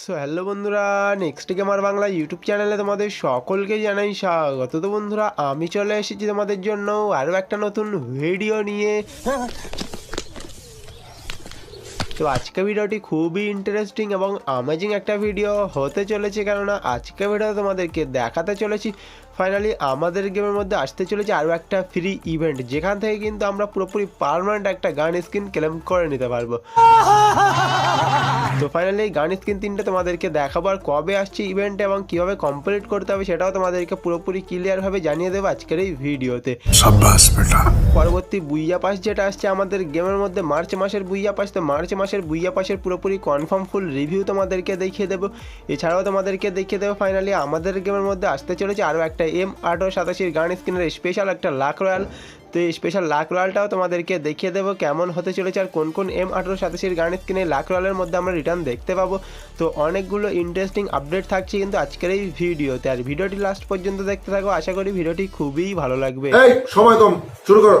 So hello বন্ধুরা next gamer Bangla YouTube চ্যানেলে তোমাদের সকলকে জানাই স্বাগত। তো বন্ধুরা, আমি চলে এসেছি তোমাদের জন্য আরও একটা নতুন ভিডিও নিয়ে। তো আজকে ভিডিওটি খুবই ইন্টারেস্টিং এবং অ্যামেজিং একটা ভিডিও হতে চলেছে, কেননা আজকে ভিডিও তোমাদেরকে দেখাতে চলেছি। ফাইনালি আমাদের গেমের মধ্যে আসতে চলেছে আরও একটা ফ্রি ইভেন্ট যেখান থেকে কিন্তু আমরা পুরোপুরি পারমানেন্ট একটা গান স্কিন ক্লেম করে নিতে পারব। তো ফাইনালি এই গান স্ক্রিন তিনটা তোমাদেরকে দেখাবো আর কবে আসছে ইভেন্ট এবং কীভাবে কমপ্লিট করতে হবে সেটাও তোমাদেরকে পুরোপুরি ক্লিয়ারভাবে জানিয়ে দেবো আজকের এই ভিডিওতে। পরবর্তী বুইয়া পাস যেটা আসছে আমাদের গেমের মধ্যে মার্চ মাসের বুইয়া পাস তো মার্চ মাসের বুইয়া পাসের পুরোপুরি কনফার্ম ফুল রিভিউ তোমাদেরকে দেখিয়ে দেবো। এছাড়াও তোমাদেরকে দেখিয়ে দেবো ফাইনালি আমাদের গেমের মধ্যে আসতে চলেছে আরও একটা এম আঠারো সাতাশির গান স্ক্রিনের স্পেশাল একটা লাখ রয়্যাল। তো এই স্পেশাল লাখ রয়ালটাও তোমাদেরকে দেখিয়ে দেবো কেমন হতে চলেছে আর কোন কোন এম আঠারো সাতাশির গানের স্ক্রিনে লাখ রয়ালের মধ্যে আমরা রিটার্ন দেখতে পাবো। তো অনেকগুলো ইন্টারেস্টিং আপডেট থাকছে কিন্তু আজকের এই ভিডিওতে। আর ভিডিওটি লাস্ট পর্যন্ত দেখতে থাকো, আশা করি ভিডিওটি খুবই ভালো লাগবে। সময় কম, শুরু করো।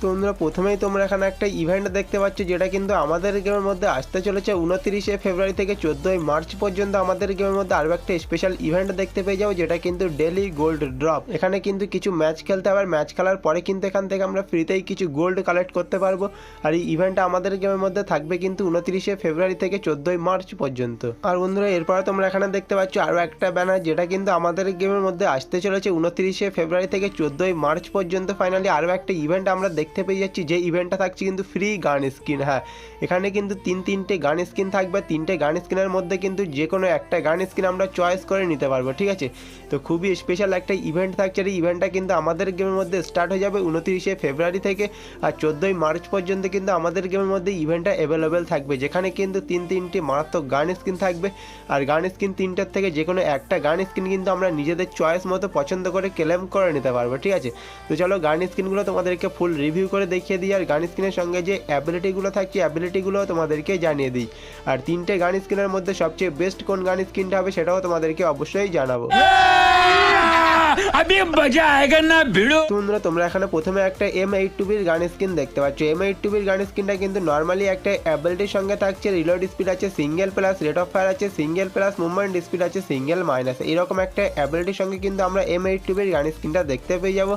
তো বন্ধুরা, প্রথমেই তোমরা এখানে একটা ইভেন্ট দেখতে পাচ্ছ, যেটা কিন্তু আমাদের গেমের মধ্যে আসতে চলেছে উনত্রিশে ফেব্রুয়ারি থেকে চোদ্দোই মার্চ পর্যন্ত আমাদের গেমের মধ্যে আরও একটা স্পেশাল ইভেন্ট দেখতে পেয়ে যাব, যেটা কিন্তু ডেলি গোল্ড ড্রপ এখানে কিন্তু কিছু ম্যাচ খেলতে হবে ম্যাচ খেলার পরে কিন্তু এখান থেকে আমরা ফ্রিতেই কিছু গোল্ড কালেক্ট করতে পারব, আর এই ইভেন্টটা আমাদের গেমের মধ্যে থাকবে কিন্তু উনত্রিশে ফেব্রুয়ারি থেকে চোদ্দোই মার্চ পর্যন্ত। আর বন্ধুরা, এরপরে তোমরা এখানে দেখতে পাচ্ছ আরও একটা ব্যানার যেটা কিন্তু আমাদের গেমের মধ্যে আসতে চলেছে উনত্রিশে ফেব্রুয়ারি থেকে চোদ্দোই মার্চ পর্যন্ত। ফাইনালি আরও একটা ইভেন্ট আমরা দেখতে পেয়ে যাচ্ছি যে ইভেন্টটা থাকছে কিন্তু ফ্রি গান স্কিন হ্যাঁ। এখানে কিন্তু তিন তিনটে গান স্কিন থাকবে, তিনটে গান স্কিনের মধ্যে কিন্তু যে কোনো একটা গান স্কিন আমরা চয়েস করে নিতে পারব, ঠিক আছে? তো খুবই স্পেশাল একটা ইভেন্ট থাকছে, আর এই ইভেন্টটা কিন্তু আমাদের গেমের মধ্যে স্টার্ট হয়ে যাবে উনত্রিশে ফেব্রুয়ারি থেকে আর চোদ্দোই মার্চ পর্যন্ত কিন্তু আমাদের গেমের মধ্যে ইভেন্টটা অ্যাভেলেবেল থাকবে, যেখানে কিন্তু তিন তিনটি মারাত্মক গান স্কিন থাকবে। আর গান স্কিন তিনটার থেকে যে কোনো একটা গান স্কিন কিন্তু আমরা নিজেদের চয়েস মতো পছন্দ করে ক্লেম করে নিতে পারব, ঠিক আছে? তো চলো গান স্কিনগুলো তোমাদেরকে ফুল রিভিউ করে দেখিয়ে দিই, আর গান স্ক্রিনের সঙ্গে যে অ্যাবিলিটিগুলো থাকছে অ্যাবিলিটিগুলো তোমাদেরকে জানিয়ে দিই। আর তিনটে গান স্ক্রিনের মধ্যে সবচেয়ে বেস্ট কোন গান স্ক্রিনটা হবে সেটাও তোমাদেরকে অবশ্যই জানাব। আমি মজা না ভিড়ো তোমরা তোমরা এখানে প্রথমে একটা এম এইট টুবির গান স্ক্রিন দেখতে পাচ্ছ। এম এইট টুবির গান স্ক্রিনটা কিন্তু নর্মালি একটা অ্যাবিলিটির সঙ্গে থাকছে রিলোড স্পিড আছে single plus rate of fire আছে সিঙ্গেল প্লাস মুভমেন্ট স্পিড আছে সিঙ্গেল মাইনাস এরকম একটা অ্যাবিলিটির সঙ্গে কিন্তু আমরা এম এইট টু বির গান স্ক্রিনটা দেখতে পেয়ে যাব।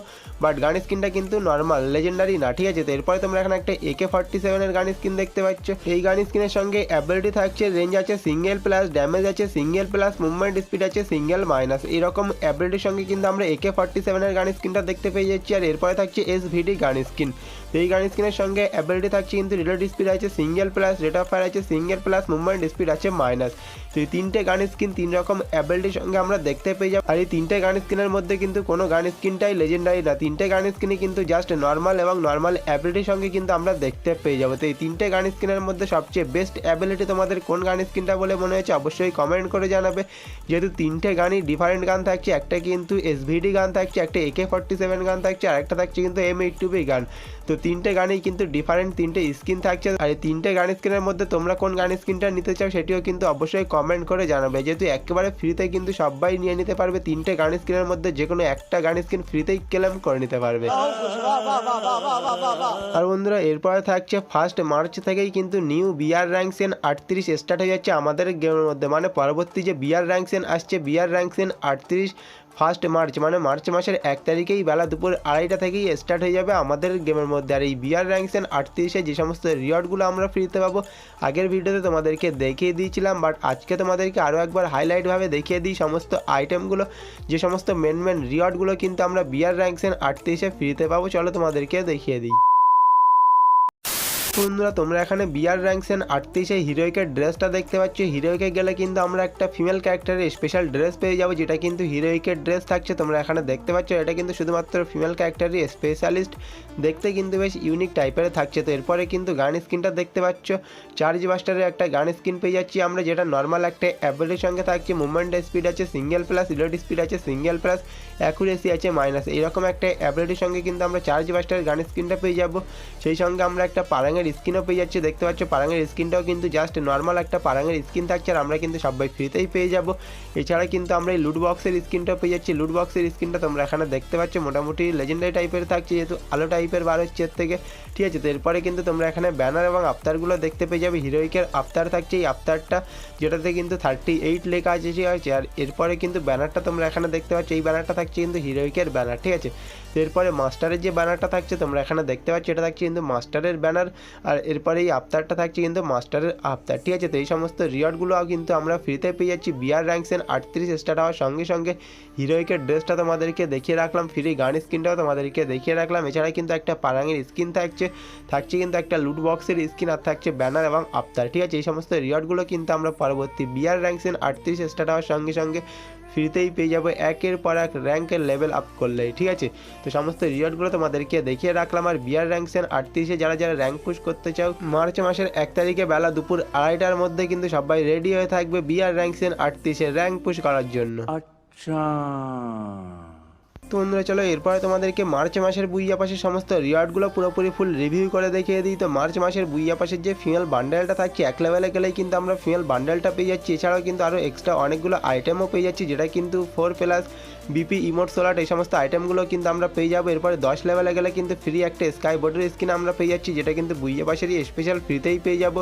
বাট গান স্ক্রিনটা কিন্তু নর্মাল লেজেন্ডারি না, ঠিক আছে? তো এরপরে তোমরা এখানে একটা এ একে ফর্টি সেভেনের গান স্ক্রিন দেখতে পাচ্ছ। এই গান স্ক্রিনের সঙ্গে অ্যাবিলিটি থাকছে রেঞ্জ আছে সিঙ্গেল প্লাস ড্যামেজ আছে সিঙ্গেল প্লাস মুভমেন্ট স্পিড আছে সিঙ্গেল মাইনাস এরকম অ্যাবিলিটির সঙ্গে কিন্তু আমরা একে ফর্টি সেভেনের গান স্ক্রিনটা দেখতে পেয়ে যাচ্ছি, আর এরপরে থাকছে এস ভিডি গান স্ক্রিন। এই গান স্ক্রিনের সঙ্গে অ্যাবিলিটি থাকছে কিন্তু রিলোড স্পিড আছে single plus rate of fire আছে সিঙ্গেল প্লাস মুভমেন্ট স্পিড আছে মাইনাস তো এই তিনটে গান স্কিন তিন রকম অ্যাবিলিটির সঙ্গে আমরা দেখতে পেয়ে যাব। আর এই তিনটে গান স্ক্রিনের মধ্যে কিন্তু কোনো গান স্ক্রিনটাই লেজেন্ডারি না। তিনটে গান স্কিনই কিন্তু জাস্ট নর্মাল এবং নর্মাল অ্যাবিলিটির সঙ্গে কিন্তু আমরা দেখতে পেয়ে যাব। তো এই তিনটে গান স্ক্রিনের মধ্যে সবচেয়ে বেস্ট অ্যাবিলিটি তোমাদের কোন গান স্ক্রিনটা বলে মনে হয়েছে অবশ্যই কমেন্ট করে জানাবে। যেহেতু তিনটে গানই ডিফারেন্ট গান থাকছে, একটা কিন্তু এসভিডি গান থাকছে, একটা একে ফর্টি সেভেন গান থাকছে আর একটা থাকছে কিন্তু এম এইট টুবি গান। তো তিনটে গানেই কিন্তু ডিফারেন্ট তিনটে স্কিন থাকছে। আর এই তিনটে গান স্কিনের মধ্যে তোমরা কোন গান স্কিনটা নিতে চাও সেটিও কিন্তু অবশ্যই কমেন্ট করে জানাবে। যেহেতু একেবারে ফ্রিতে কিন্তু সবাই নিয়ে নিতে পারবে, তিনটে গান স্কিনের মধ্যে যে কোনো একটা গান স্কিন ফ্রিতেই ক্লেম করে নিতে পারবে। আর বন্ধুরা, এরপরে থাকছে ফার্স্ট মার্চ থেকেই কিন্তু নিউ বিআর র্যাঙ্কসেন আটত্রিশ স্টার্ট হয়ে যাচ্ছে আমাদের গেমের মধ্যে। মানে পরবর্তী যে বিআর র্যাঙ্কসেন আসছে বিআর র্যাঙ্কসেন আটত্রিশ ফার্স্ট মার্চ মানে মার্চ মাসের এক তারিখেই বেলা দুপুর আড়াইটা থেকেই স্টার্ট হয়ে যাবে আমাদের গেমের মধ্যে। আর এই বিআর র্যাঙ্কসেন আটত্রিশে যে সমস্ত রিওয়ার্ডগুলো আমরা ফ্রিতে পাবো, আগের ভিডিওতে তোমাদেরকে দেখিয়ে দিয়েছিলাম বাট আজকে তোমাদেরকে আরও একবার হাইলাইটভাবে দেখিয়ে দিই সমস্ত আইটেমগুলো যে সমস্ত মেন মেন রিওয়ার্ডগুলো কিন্তু আমরা বিআর র্যাঙ্কসেন আটত্রিশে ফ্রিতে পাবো। চলো তোমাদেরকে দেখিয়ে দিই। বন্ধুরা, তোমরা এখানে বিয়ার র্যাঙ্কসেন আটত্রিশে হিরোইকের ড্রেসটা দেখতে পাচ্ছ। হিরোইকে গেলে কিন্তু আমরা একটা ফিমেল ক্যারেক্টারের স্পেশাল ড্রেস পেয়ে যাব, যেটা কিন্তু হিরোইকের ড্রেস থাকছে। তোমরা এখানে দেখতে পাচ্ছ, এটা কিন্তু শুধুমাত্র ফিমেল ক্যারেক্টারই স্পেশালিস্ট দেখতে কিন্তু বেশ ইউনিক টাইপের থাকছে। তো এরপরে কিন্তু গান স্কিনটা দেখতে পাচ্ছ। চার্জ বাস্টারের একটা গান স্কিন পেয়ে যাচ্ছি আমরা, যেটা নর্মাল একটা অ্যাবিলিটির সঙ্গে থাকছে। মুভমেন্ট স্পিড আছে সিঙ্গেল প্লাস রিলোড স্পিড আছে সিঙ্গেল প্লাস অ্যাকুরেসি আছে মাইনাস এরকম একটা অ্যাবিলিটির সঙ্গে কিন্তু আমরা চার্জ বাস্টারের গান স্কিনটা পেয়ে যাব। সেই সঙ্গে আমরা একটা পারাঙের পারাঙের স্কিনও পেয়ে যাচ্ছে, দেখতে পাচ্ছ পারাঙের স্কিনটাও কিন্তু জাস্ট নর্মাল একটা পারাঙের স্কিন থাকছে আর আমরা কিন্তু সবাই ফ্রিতেই পেয়ে যাব। এছাড়া কিন্তু আমরা এই লুট বক্সের স্কিনটাও পেয়ে যাচ্ছি। লুট বক্সের স্কিনটা তোমরা এখানে দেখতে পাচ্ছ, মোটামুটি লেজেন্ডারি টাইপের থাকছে যেহেতু আলো টাইপের বার হচ্ছে থেকে। ঠিক আছে, তো এরপরে কিন্তু তোমরা এখানে ব্যানার এবং আফতারগুলো দেখতে পেয়ে যাবে। হিরোইকের আফতার থাকছে এই আফতারটা যেটাতে কিন্তু থার্টি এইট লেখা আছে, ঠিক আছে। আর এরপরে কিন্তু ব্যানারটা তোমরা এখানে দেখতে পাচ্ছ, এই ব্যানারটা থাকছে কিন্তু হিরোইকের ব্যানার ঠিক আছে। এরপরে মাস্টারের যে ব্যানারটা থাকছে, তোমরা এখানে দেখতে পাচ্ছ, এটা থাকছে কিন্তু মাস্টারের ব্যানার, আর এরপরে এই আফতারটা থাকছে কিন্তু মাস্টারের আফতার ঠিক আছে। তো এই সমস্ত রিওয়ার্ডগুলো কিন্তু আমরা ফ্রিতে পেয়ে যাচ্ছি। বিআর র্যাঙ্কসেন আটত্রিশ স্টার্ট হওয়ার সঙ্গে সঙ্গে হিরোইকের ড্রেসটা তোমাদেরকে দেখিয়ে রাখলাম, ফ্রি গান স্কিনটাও তোমাদেরকে দেখিয়ে রাখলাম। এছাড়া কিন্তু একটা পারাঙের স্কিন থাকছে থাকছে কিন্তু একটা লুট বক্সের স্কিন আর থাকছে ব্যানার এবং আফতার ঠিক আছে। এই সমস্ত রিওয়ার্ডগুলো কিন্তু আমরা পরবর্তী বিআর র্যাঙ্কসেন আটত্রিশ স্টার্ট হওয়ার সঙ্গে সঙ্গে ফ্রিতেই পেয়ে যাব একের পর এক র্যাঙ্কের লেভেল আপ করলে ঠিক আছে? তো সমস্ত রিওয়ার্ডগুলো তোমাদেরকে দেখিয়ে রাখলাম। আর বিআর র্যাঙ্কসেন আটত্রিশে যারা যারা র্যাঙ্ক পুশ করতে চাও, মার্চ মাসের এক তারিখে বেলা দুপুর আড়াইটার মধ্যে কিন্তু সবাই রেডি হয়ে থাকবে বিআর র্যাঙ্কসেন আটত্রিশে র্যাঙ্ক পুশ করার জন্য। তো বন্ধুরা, চলো এরপরে তোমাদেরকে মার্চ মাসের বুইয়া পাশের সমস্ত রিওয়ার্ডগুলো পুরোপুরি ফুল রিভিউ করে দেখিয়ে দিই। তো মার্চ মাসের বুইয়া পাশের যে ফিমেল বান্ডেলটা থাকছে, এক লেভেলে গেলেই কিন্তু আমরা ফিমেল বান্ডেলটা পেয়ে যাচ্ছি। এছাড়াও কিন্তু আরও এক্সট্রা অনেকগুলো আইটেমও পেয়ে যাচ্ছি, যেটা কিন্তু ফোর প্লাস বিপি ইমোট সোলাট এই সমস্ত আইটেমগুলো কিন্তু আমরা পেয়ে যাব। এরপরে দশ লেভেলে গেলে কিন্তু ফ্রি একটা স্কাই বোর্ডের স্কিন আমরা পেয়ে যাচ্ছি, যেটা কিন্তু বুইয়া পাশেরই স্পেশাল ফ্রিতেই পেয়ে যাব।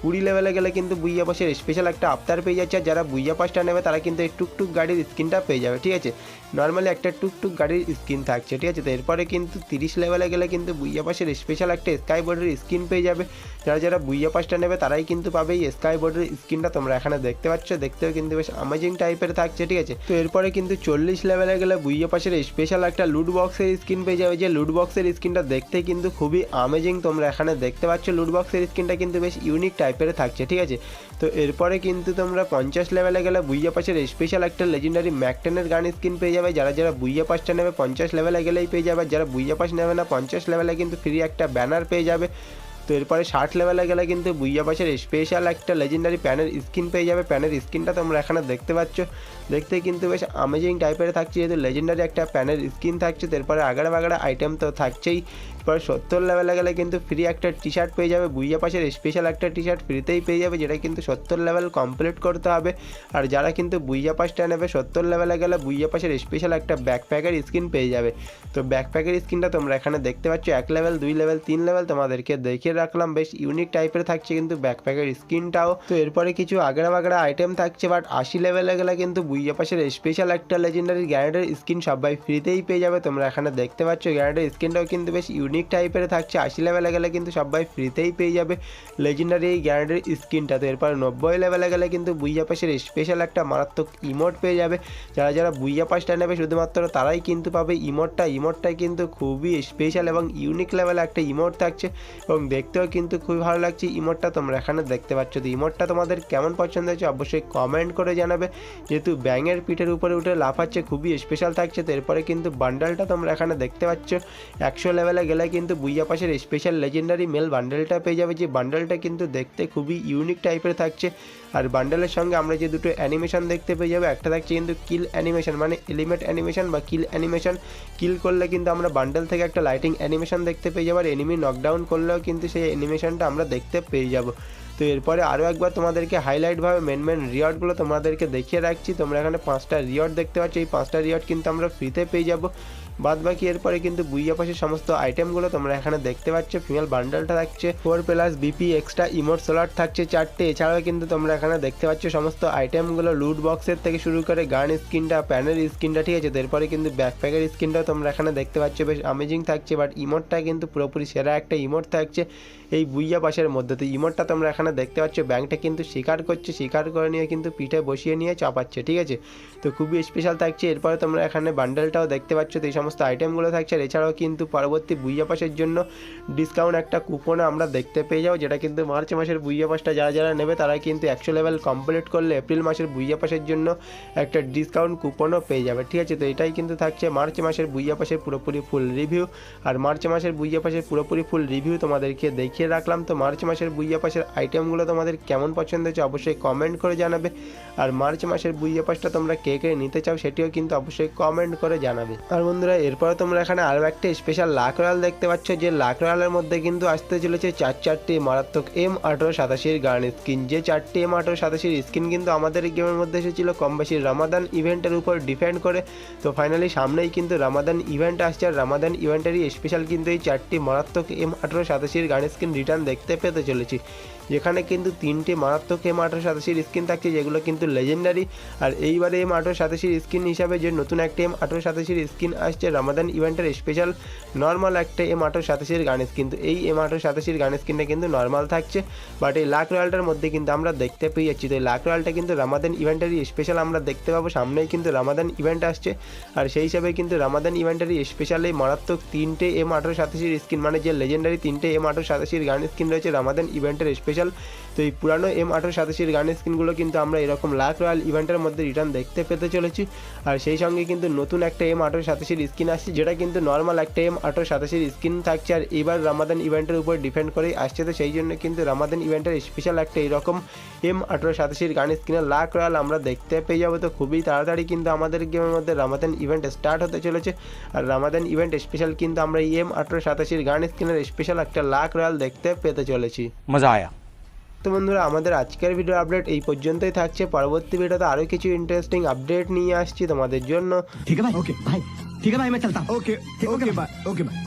কুড়ি লেভেলে গেলে কিন্তু বুইয়া পাশের স্পেশাল একটা আফতার পেয়ে যাচ্ছে। আর যারা বুইয়া পাসটা নেবে, তারা কিন্তু এই টুকটুক গাড়ির স্কিনটা পেয়ে যাবে, ঠিক আছে? নর্মালি একটা টুকটুক গাড়ির স্কিন থাকছে, ঠিক আছে? তো এরপরে কিন্তু তিরিশ লেভেলে গেলে কিন্তু বুইয়া পাশের স্পেশাল একটা স্কাই বোর্ডের স্কিন পেয়ে যাবে। যারা যারা বুইয়া পাসটা নেবে, তারাই কিন্তু পাবে এই স্কাই বোর্ডের স্কিনটা তোমরা এখানে দেখতে পাচ্ছ, দেখতেও কিন্তু বেশ অ্যামেজিং টাইপের থাকছে, ঠিক আছে? তো এরপরে কিন্তু চল্লিশ লেভেলে গেলে বুইয়া পাশের স্পেশাল একটা লুট বক্সের স্কিন পেয়ে যাবে। যে লুট বক্সের স্কিনটা দেখতে কিন্তু খুবই অ্যামেজিং তোমরা এখানে দেখতে পাচ্ছ। লুট বক্সের স্কিনটা কিন্তু বেশ ইউনিক টাইপের থাকছে, ঠিক আছে? তো এরপরে কিন্তু তোমরা পঞ্চাশ লেভেলে গেলে বুইয়া পাশের স্পেশাল একটা লেজেন্ডারি ম্যাকটেনের গান স্কিন পেয়ে যাবে। যারা যারা বুইয়া পাশটা নেবে, পঞ্চাশ লেভেলে গেলেই পেয়ে যাবে। যারা বুইয়া পাশ নেবে না, পঞ্চাশ লেভেলে কিন্তু ফ্রি একটা ব্যানার পেয়ে যাবে। তো এরপরে ষাট লেভেলে গেলে কিন্তু বুইয়া পাশের স্পেশাল একটা লেজেন্ডারি প্যানের স্কিন পেয়ে যাবে। প্যানের স্কিনটা তোমরা এখানে দেখতে পাচ্ছ। দেখতে কিন্তু বেশ অ্যামেজিং টাইপের থাকছে, যেহেতু লেজেন্ডারি একটা প্যানের স্কিন থাকছে তো এরপরে আগাড়া বাগাড়া আইটেম তো থাকছেই। এরপরে সত্তর লেভেলে গেলে কিন্তু ফ্রি একটা টি শার্ট পেয়ে যাবে, বুইয়া পাশের স্পেশাল একটা টি শার্ট ফ্রিতেই পেয়ে যাবে, যেটা কিন্তু সত্তর লেভেল কমপ্লিট করতে হবে। আর যারা কিন্তু বুইয়া পাসটা নেবে, সত্তর লেভেলে গেলে বুইয়া পাশের স্পেশাল একটা ব্যাকপ্যাকের স্কিন পেয়ে যাবে। তো ব্যাকপ্যাকের স্কিনটা তোমরা এখানে দেখতে পাচ্ছ, এক লেভেল দুই লেভেল তিন লেভেল তোমাদেরকে দেখিয়ে রাখলাম, বেশ ইউনিক টাইপের থাকছে কিন্তু ব্যাকপ্যাকের স্কিনটাও তো এরপরে কিছু আগড়া বাগড়া আইটেম থাকছে বাট আশি লেভেলে গেলে কিন্তু বুইয়া পাশের স্পেশাল একটা লেজেন্ডারি গ্যারেন্টের স্কিন সবাই ফ্রিতেই পেয়ে যাবে। তোমরা এখানে দেখতে পাচ্ছ গ্যারেন্টের স্কিনটাও কিন্তু বেশ ইউনিক টাইপের থাকছে। আশি লেভেলে গেলে কিন্তু সবাই ফ্রিতেই পেয়ে যাবে লেজেন্ডারি এই গ্যারেন্টের স্কিনটা তো এরপর নব্বই লেভেলে গেলে কিন্তু বুইয়া পাশের স্পেশাল একটা মারাত্মক ইমোট পেয়ে যাবে। যারা যারা বুইয়া পাসটা নেবে, শুধুমাত্র তারাই কিন্তু পাবে ইমোটটা ইমোটটা কিন্তু খুবই স্পেশাল এবং ইউনিক লেভেলে একটা ইমোট থাকছে এবং দেখতেও কিন্তু খুবই ভালো লাগছে ইমোটটা তোমরা এখানে দেখতে পাচ্ছ, তো ইমোটটা তোমাদের কেমন পছন্দ হয়েছে অবশ্যই কমেন্ট করে জানাবে। যেহেতু ব্যাঙের পিঠের উপরে উঠে লাফাচ্ছে, খুবই স্পেশাল থাকছে। তো এরপরে কিন্তু বান্ডেলটা তোমরা এখানে দেখতে পাচ্ছ। একশো লেভেলে গেলে কিন্তু বুইয়া পাশের স্পেশাল লেজেন্ডারি মেল বান্ডেলটা পেয়ে যাবে। যে বান্ডেলটা কিন্তু দেখতে খুবই ইউনিক টাইপের থাকছে। আর বান্ডেলের সঙ্গে আমরা যে দুটো অ্যানিমেশন দেখতে পেয়ে যাব, একটা থাকছে কিন্তু কিল অ্যানিমেশন মানে এলিমেট অ্যানিমেশন বা কিল অ্যানিমেশন কিল করলে কিন্তু আমরা বান্ডেল থেকে একটা লাইটিং অ্যানিমেশন দেখতে পেয়ে যাব। আর এনিমি নকডাউন করলেও কিন্তু সেই অ্যানিমেশনটা আমরা দেখতে পেয়ে যাব। তো এরপরে আরও একবার তোমাদেরকে হাইলাইটভাবে মেন মেন রিওয়ার্ডগুলো তোমাদেরকে দেখিয়ে রাখছি। তোমরা এখানে পাঁচটা রিওয়ার্ড দেখতে পাচ্ছ। এই পাঁচটা রিওয়ার্ড কিন্তু আমরা ফ্রিতে পেয়ে যাব। বাদ বাকি এরপরে কিন্তু বুইয়া পাশের সমস্ত আইটেমগুলো তোমরা এখানে দেখতে পাচ্ছ। ফিমেল বান্ডেলটা থাকছে four plus BP extra emote solar থাকছে চারটে। এছাড়াও কিন্তু তোমরা এখানে দেখতে পাচ্ছ সমস্ত আইটেমগুলো লুট বক্সের থেকে শুরু করে গান স্কিনটা প্যানের স্কিনটা ঠিক আছে? এরপরে কিন্তু ব্যাকপ্যাকের স্কিনটাও তোমরা এখানে দেখতে পাচ্ছ, বেশ অ্যামেজিং থাকছে। বাট ইমোটটা কিন্তু পুরোপুরি সেরা একটা ইমোট থাকছে এই বুইয়া পাশের মধ্যে। তো ইমোটটা তোমরা এখানে দেখতে পাচ্ছ ব্যাংকটা কিন্তু শিকার করছে, শিকার করে নিয়ে কিন্তু পিঠে বসিয়ে নিয়ে চাপাচ্ছে, ঠিক আছে? তো খুবই স্পেশাল থাকছে। এরপরে তোমরা এখানে বান্ডেলটাও দেখতে পাচ্ছ। তো এই সমস্ত আইটেমগুলো থাকছে। আর এছাড়াও কিন্তু পরবর্তী বুইয়া পাসের জন্য ডিসকাউন্ট একটা কুপনও আমরা দেখতে পেয়ে যাব, যেটা কিন্তু মার্চ মাসের বুইয়া পাসটা যারা যারা নেবে, তারা কিন্তু একশো লেভেল কমপ্লিট করলে এপ্রিল মাসের বুইয়া পাসের জন্য একটা ডিসকাউন্ট কুপনও পেয়ে যাবে। ঠিক আছে? তো এটাই কিন্তু থাকছে মার্চ মাসের বুইয়া পাসের পুরোপুরি ফুল রিভিউ আর মার্চ মাসের বুইয়া পাসের পুরোপুরি ফুল রিভিউ তোমাদেরকে দেখিয়ে রাখলাম। তো মার্চ মাসের বুইয়া পাসের আইটেমগুলো তোমাদের কেমন পছন্দ হয়েছে অবশ্যই কমেন্ট করে জানাবে। আর মার্চ মাসের বুইয়া পাসটা তোমরা কে কে নিতে চাও, সেটিও কিন্তু অবশ্যই কমেন্ট করে জানাবে। আর বন্ধুরা এরপরে তোমরা এখানে আরও একটা স্পেশাল লাক রয়্যাল দেখতে পাচ্ছ, যে লাক রয়্যালের মধ্যে কিন্তু আসতে চলেছে চার চারটি মারাত্মক এম আঠারো সাতাশির গান স্কিন যে চারটি এম আঠারো সাতাশির স্কিন কিন্তু আমাদের এই গেমের মধ্যে এসেছিল, কম বেশি রামাদান ইভেন্টের উপর ডিপেন্ড করে। তো ফাইনালি সামনেই কিন্তু রামাদান ইভেন্ট আসছে, আর রামাদান ইভেন্টেরই স্পেশাল কিন্তু এই চারটি মারাত্মক এম আঠারো সাতাশির গান স্কিন রিটার্ন দেখতে পেতে চলেছি। যেখানে কিন্তু তিনটি মারাত্মক এম আঠারো সাতাশির স্কিন থাকছে, যেগুলো কিন্তু লেজেন্ডারি আর এইবারে এম আঠারো সাতাশির স্কিন হিসাবে যে নতুন একটি এম আঠারো সাতাশির স্কিন আসছে রামাদান ইভেন্টের স্পেশাল নর্মাল একটা এম আঠারো সাতাশির গান স্কিন তো এই এম আঠারো সাতাশির গান স্কিনটা কিন্তু নর্মাল থাকছে বাট এই লাক রয়্যালটার মধ্যে কিন্তু আমরা দেখতে পেয়ে যাচ্ছি তো এই লাক রয়্যালটা কিন্তু রামাদান ইভেন্টেরই স্পেশাল আমরা দেখতে পাবো, সামনেই কিন্তু রামাদান ইভেন্ট আসছে। আর সেই হিসাবে কিন্তু রামাদান ইভেন্টেরই স্পেশাল এই মারাত্মক তিনটে এম আঠারো সাতাশির স্কিন মানে যে লেজেন্ডারি তিনটে এম আঠারো সাতাশির গান স্কিন রয়েছে রামাদান ইভেন্টের স্পেশাল তো এই পুরানো এম আঠারো সাতাশির গান স্কিনগুলো কিন্তু আমরা এরকম লাক রয়্যাল ইভেন্টের মধ্যে রিটার্ন দেখতে পেতে চলেছি। আর সেই সঙ্গে কিন্তু নতুন একটা এম আঠারো সাতাশির স্কিন আসছে যেটা কিন্তু নর্মাল একটা এম আঠারো সাতাশির স্কিন থাকছে। আর এবার রামাদান ইভেন্টের উপর ডিপেন্ড করেই আসছে তো সেই জন্য কিন্তু রামাদান ইভেন্টের স্পেশাল একটা এরকম এম আঠারো সাতাশির গান স্কিনের লাক রয়াল আমরা দেখতে পেয়ে যাব। তো খুবই তাড়াতাড়ি কিন্তু আমাদের গেমের মধ্যে রামাদান ইভেন্ট স্টার্ট হতে চলেছে। আর রামাদান ইভেন্ট স্পেশাল কিন্তু আমরা এম আঠারো সাতাশির গান স্কিনের স্পেশাল একটা লাক রয়াল দেখতে পেতে চলেছি। মজা আয়া। তো বন্ধুরা আমাদের আজকের ভিডিও আপডেট এই পর্যন্তই থাকছে। পরবর্তী ভিডিওতে আরও কিছু ইন্টারেস্টিং আপডেট নিয়ে আসছি তোমাদের জন্য। ঠিক আছে ওকে বাই ठीक है भाई मैं चलता हूँ okay okay bye okay bye